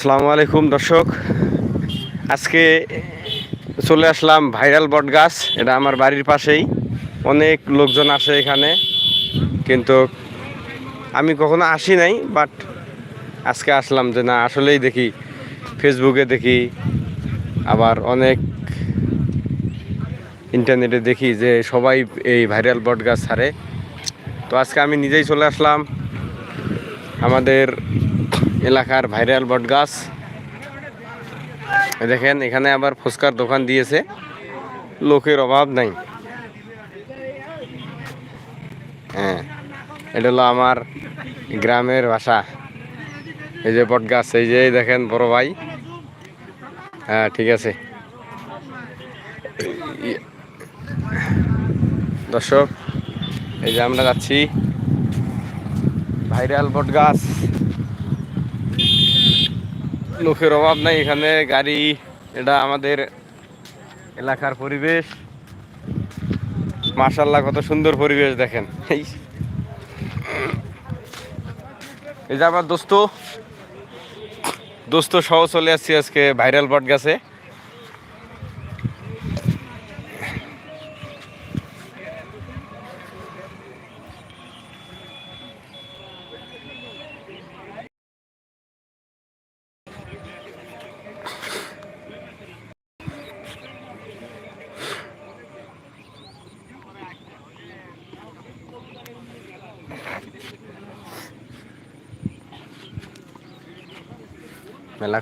আসসালামু আলাইকুম, দর্শক। আজকে চলে আসলাম ভাইরাল বট গাছ। এটা আমার বাড়ির পাশেই। অনেক লোকজন আসে এখানে। কিন্তু আমি কখনো আসি নাই বাট আজকে আসলাম যে না, আসলেই দেখি ফেসবুকে দেখি, আবার অনেক ইন্টারনেটে দেখি যে সবাই এই ভাইরাল বট গাছ ছাড়ে। তো আজকে আমি নিজেই চলে আসলাম। আমাদের এলাকার ভাইরাল বট গাছ। দেখেন, এখানে আবার ফুচকার দোকান দিয়েছে। লোকের অভাব নাই। হ্যাঁ এটা হলো আমার গ্রামের ভাষা এই যে বট গাছ, এই যে দেখেন বড় ভাই। হ্যাঁ ঠিক আছে। দর্শক, এই যে আমরা যাচ্ছি। ভাইরাল বট গাছ। লোকের অভাব নাই এখানে, গাড়ি, এটা আমাদের এলাকার পরিবেশ। মার্শাল্লাহ কত সুন্দর পরিবেশ দেখেন। এই যে আমার দোস্ত দোস্ত সহ চলে আসছি আজকে ভাইরাল বট গাছে Me la